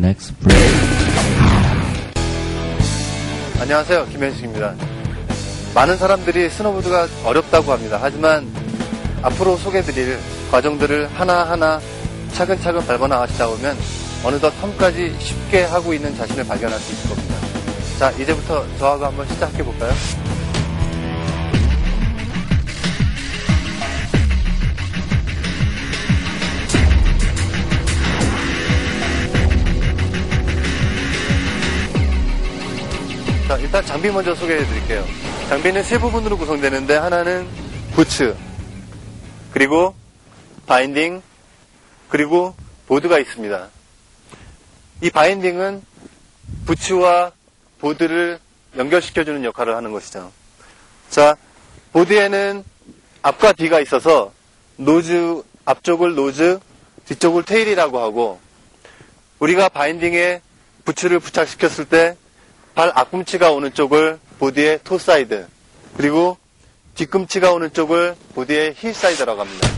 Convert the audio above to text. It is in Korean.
next break. 안녕하세요. 김현식입니다. 많은 사람들이 스노보드가 어렵다고 합니다. 하지만 앞으로 소개드릴 과정들을 하나하나 차근차근 밟아나가시다 보면 어느덧 섬까지 쉽게 하고 있는 자신을 발견할 수 있을 겁니다. 자, 이제부터 저하고 한번 시작해 볼까요? 자, 일단 장비 먼저 소개해 드릴게요. 장비는 세 부분으로 구성되는데 하나는 부츠, 그리고 바인딩, 그리고 보드가 있습니다. 이 바인딩은 부츠와 보드를 연결시켜주는 역할을 하는 것이죠. 자, 보드에는 앞과 뒤가 있어서 노즈, 앞쪽을 노즈, 뒤쪽을 테일이라고 하고 우리가 바인딩에 부츠를 부착시켰을 때 발 앞꿈치가 오는 쪽을 보드의 토사이드 그리고 뒤꿈치가 오는 쪽을 보드의 힐사이드라고 합니다.